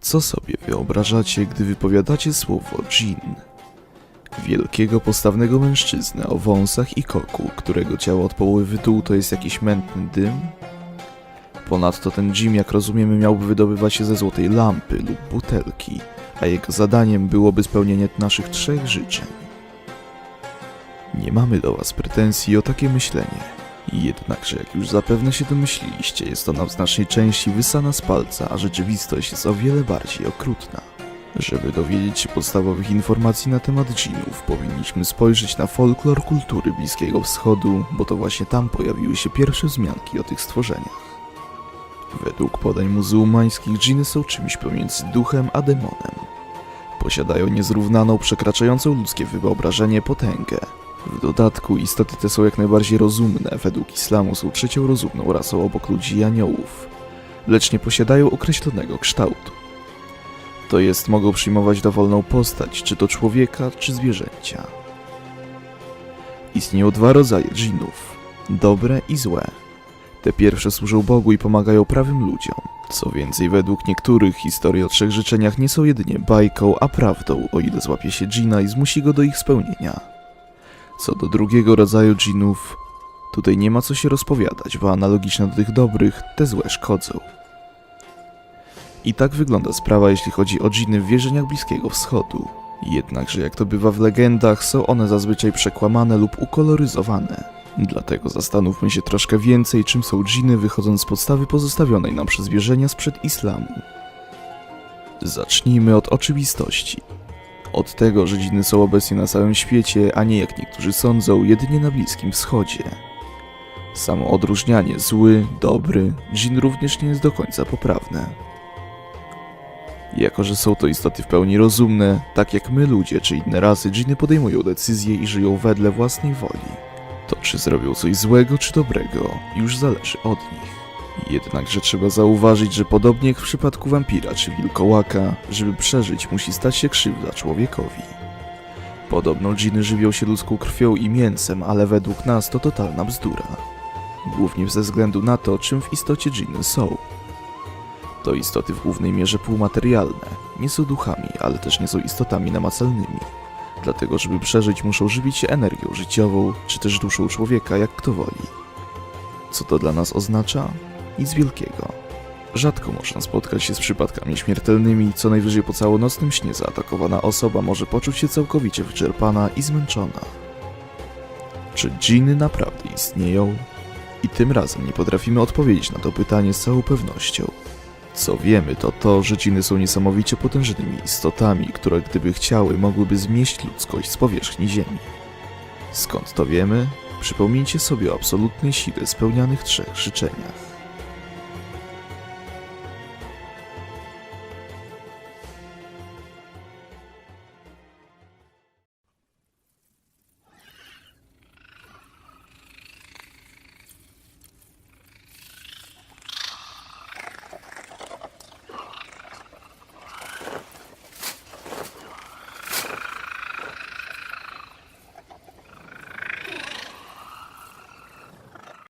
Co sobie wyobrażacie, gdy wypowiadacie słowo dżin? Wielkiego, postawnego mężczyznę o wąsach i koku, którego ciało od połowy w dół to jest jakiś mętny dym? Ponadto ten dżin, jak rozumiemy, miałby wydobywać się ze złotej lampy lub butelki, a jego zadaniem byłoby spełnienie naszych trzech życzeń. Nie mamy do Was pretensji o takie myślenie. Jednakże, jak już zapewne się domyśliliście, jest ona w znacznej części wysana z palca, a rzeczywistość jest o wiele bardziej okrutna. Żeby dowiedzieć się podstawowych informacji na temat dżinów, powinniśmy spojrzeć na folklor kultury Bliskiego Wschodu, bo to właśnie tam pojawiły się pierwsze wzmianki o tych stworzeniach. Według podań muzułmańskich dżiny są czymś pomiędzy duchem a demonem. Posiadają niezrównaną, przekraczającą ludzkie wyobrażenie potęgę. W dodatku istoty te są jak najbardziej rozumne, według islamu są trzecią rozumną rasą obok ludzi i aniołów, lecz nie posiadają określonego kształtu. To jest, mogą przyjmować dowolną postać, czy to człowieka, czy zwierzęcia. Istnieją dwa rodzaje dżinów, dobre i złe. Te pierwsze służą Bogu i pomagają prawym ludziom. Co więcej, według niektórych historie o trzech życzeniach nie są jedynie bajką, a prawdą, o ile złapie się dżina i zmusi go do ich spełnienia. Co do drugiego rodzaju dżinów, tutaj nie ma co się rozpowiadać, bo analogicznie do tych dobrych, te złe szkodzą. I tak wygląda sprawa, jeśli chodzi o dżiny w wierzeniach Bliskiego Wschodu. Jednakże, jak to bywa w legendach, są one zazwyczaj przekłamane lub ukoloryzowane. Dlatego zastanówmy się troszkę więcej, czym są dżiny, wychodząc z podstawy pozostawionej nam przez wierzenia sprzed islamu. Zacznijmy od oczywistości. Od tego, dżiny są obecnie na całym świecie, a nie jak niektórzy sądzą, jedynie na Bliskim Wschodzie. Samo odróżnianie zły, dobry, dżin również nie jest do końca poprawne. Jako, że są to istoty w pełni rozumne, tak jak my ludzie czy inne rasy, dżiny podejmują decyzje i żyją wedle własnej woli. To czy zrobią coś złego czy dobrego, już zależy od nich. Jednakże trzeba zauważyć, że podobnie jak w przypadku wampira czy wilkołaka, żeby przeżyć musi stać się krzywda człowiekowi. Podobno dżiny żywią się ludzką krwią i mięsem, ale według nas to totalna bzdura. Głównie ze względu na to, czym w istocie dżiny są. To istoty w głównej mierze półmaterialne, nie są duchami, ale też nie są istotami namacalnymi. Dlatego, żeby przeżyć, muszą żywić się energią życiową, czy też duszą człowieka, jak kto woli. Co to dla nas oznacza? Nic wielkiego. Rzadko można spotkać się z przypadkami śmiertelnymi, co najwyżej po całonocnym śnie zaatakowana osoba może poczuć się całkowicie wyczerpana i zmęczona. Czy dżiny naprawdę istnieją? I tym razem nie potrafimy odpowiedzieć na to pytanie z całą pewnością. Co wiemy, to to, że dżiny są niesamowicie potężnymi istotami, które gdyby chciały, mogłyby zmieść ludzkość z powierzchni Ziemi. Skąd to wiemy? Przypomnijcie sobie o absolutnej sile spełnianych trzech życzeniach.